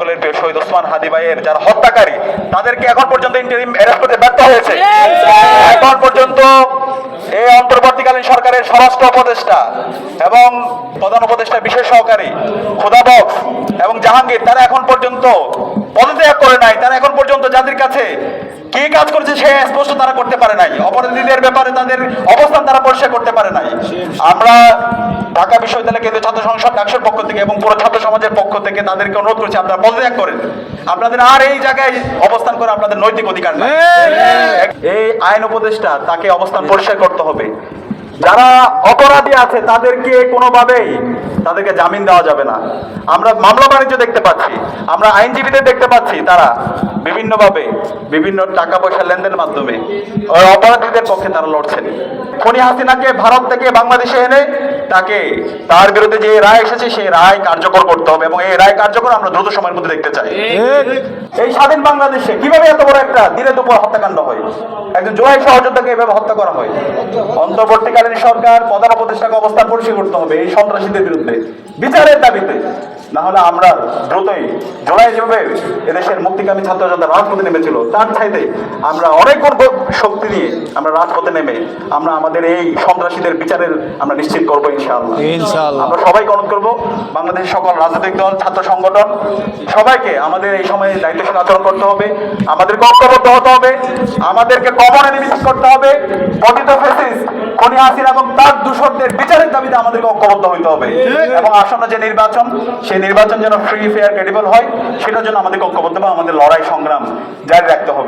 সকলের প্রিয় শহীদ ওসমান হাদি ভাইয়ের যারা হত্যাকারী, তাদেরকে এখন পর্যন্ত ইন্টারিম অ্যারেস্ট করতে ব্যর্থ হয়েছে। এখন পর্যন্ত এই অন্তর্বর্তীকালীন সরকারের স্বরাষ্ট্র উপদেষ্টা এবং প্রধান উপদেষ্টা বিশেষ সহকারী খোদাবক্স এবং জাহাঙ্গীর, তারা এখন পর্যন্ত পদত্যাগ করে নাই। তারা এখন পর্যন্ত যাদের কাছে কি কাজ করছে সে স্পষ্ট তারা করতে পারে নাই। অপরাধীদের ব্যাপারে তাদের অবস্থান তারা পরিষ্কার করতে পারে নাই। আমরা ঢাকা বিশ্ববিদ্যালয় কেন্দ্রীয় ছাত্র সংসদ ডাকসের পক্ষ থেকে এবং পুরো ছাত্র সমাজের পক্ষ থেকে তাদেরকে অনুরোধ করছি, আপনারা পদত্যাগ করেন। আপনাদের আর এই জায়গায় অবস্থান করে আপনাদের নৈতিক অধিকার নাই। এই আইন উপদেষ্টা তাকে অবস্থান পরিষ্কার করতে হবে। যারা অপরাধী আছে তাদেরকে কোনোভাবেই তাদেরকে জামিন দেওয়া যাবে না। আমরা মামলা বাণিজ্য দেখতে পাচ্ছি। আমরা আইনজীবীদের দেখতে পাচ্ছি তারা বিভিন্নভাবে বিভিন্ন টাকা পয়সা লেনদেনের মাধ্যমে। অপরাধীদের পক্ষে তারা লড়ছেন। খনি হাসিনাকে ভারত থেকে বাংলাদেশে এনে তাকে তার বিরুদ্ধে যে রায় এসেছে সেই রায় কার্যকর করতে হবে এবং এই রায় কার্যকর আমরা দ্রুত সময়ের মধ্যে দেখতে চাই। এই স্বাধীন বাংলাদেশে কীভাবে এত বড় একটা দিনে দুপুর হত্যাকাণ্ড হয়? একজন জোয়াই সহযোদ্ধাকে এভাবে হত্যা করা হয়? অন্তর্বর্তীকালীন সরকার প্রধান উপদেষ্টাকে অবস্থান পরিষ্কার করতে হবে এই সন্ত্রাসীদের বিরুদ্ধে। বিচারের দাবিতে না হলে আমরা দ্রুতই জোলাই যেভাবে এদেশের মুক্তিকামী ছাত্র জনতা রাজপথে নেমেছিল তার চাইতে আমরা অনেক শক্তি নিয়ে আমরা রাজপথে নেমে আমরা আমাদের এই সন্ত্রাসীদের বিচারের আমরা নিশ্চিত করব ইনশাআল্লাহ। আমরা সবাইকে অনুরোধ করব বাংলাদেশের সকল রাজনৈতিক দল ছাত্র সংগঠন সবাইকে আমাদের এই সময়ে দায়িত্বশীল আচরণ করতে হবে আমাদেরকে ঐক্যবদ্ধ হতে হবে আমাদেরকে কমনে নিশ্চিত করতে হবে পতিত ফেসিস খনি হাসিন এবং তার দূষণদের বিচারের দাবিতে আমাদেরকে ঐক্যবদ্ধ হইতে হবে। এবং আসন্ন যে নির্বাচন সেই নির্বাচন যেন ফ্রি ফেয়ার ক্রেডিবল হয় সেটার জন্য আমাদেরকে ঐক্যবদ্ধ বা আমাদের লড়াই সংগ্রাম জারি রাখতে হবে।